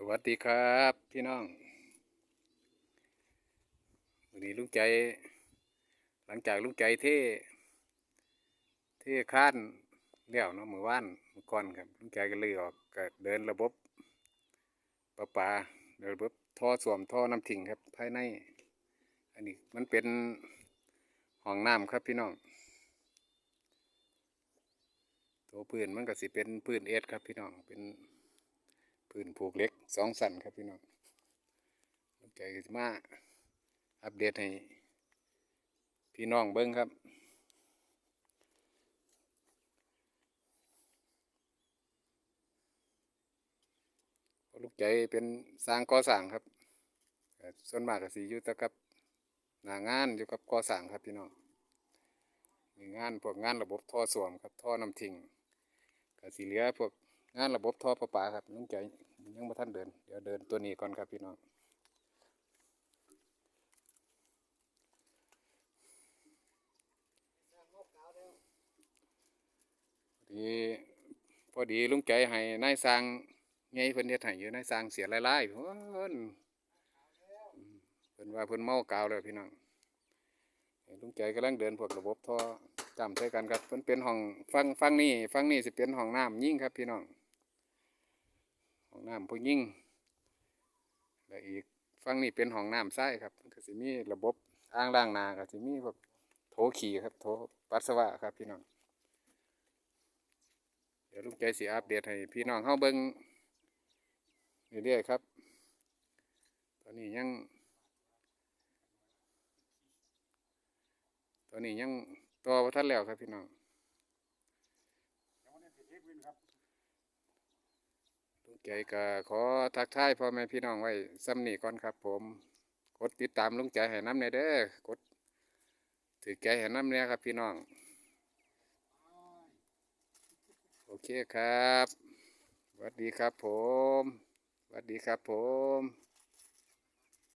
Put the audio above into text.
สวัสดีครับพี่น้องวันนี้ลุงใจ หลังจากลุงใจเท่เท่ค้านเลี้ยวเนาะมือว่านมือก่อนครับลุงใจก็เลยออกก็เดินระบบประปาเดินระบบท่อสวมท่อน้ำทิ้งครับ ภายใน อันนี้มันเป็นห้องน้ำครับพี่น้องตัวพื้นมันก็สิเป็นพื้นเอสครับพี่น้องเป็น พื้นผูกเล็กสองสันครับพี่น้องลูกใจก็สิมาอัปเดตให้พี่น้องเบิ้งครับ ลูกใจเป็นสร้างก่อสร้างครับ ส่วนมากก็สิอยู่ต่กับหนางานอยู่กับก่อสร้างครับพี่น้องมีงานพวกงานระบบท่อส่วมครับท่อน้ำทิ้งก็สิเหลือพวก งานระบบท่อประปาครับลุงใจยังบ่ทันเดิน เดี๋ยวเดินตัวนี้ก่อนครับพี่น้องพอดีพอดีลุงใจให้นายสร้างไงเพิ่นเฮ็ดให้อยู่นายสร้างเสียหลายๆเพิ่นอืมเพิ่นว่าเพิ่นเมากาวแล้วพี่น้องลุงใจกำลังเดินพวกระบบท่อจำใส่กันครับเพิ่นเป็นห้องฟังฟังนี่ฟังนี่สิเป็นห้องน้ำยิ่งครับพี่น้อง น้ำผู้ยิ่งและอีกฝั่งนี้เป็นห้องน้ำใส้ครับก็สิมีระบบอ่างล้างหน้าก็สิมีแบบโถขี่ครับโถปัสสาวะครับพี่น้องเดี๋ยวลุงใจสิอัปเดตให้พี่น้องเฮาเบิ่งเรื่อยๆครับ ตอนนี้ยังตอนนี้ยังต่อบ่ทันแล้วครับพี่น้อง ลุงใจก็ขอทักทายพ่อแม่พี่น้องไว้ซ้ำนี่ก่อนครับผม กดติดตามลุงใจให้น้ำในเด้อกดถือใจให้น้ำเนี่ยครับพี่น้อง โอเคครับสวัสดีครับผมสวัสดีครับผม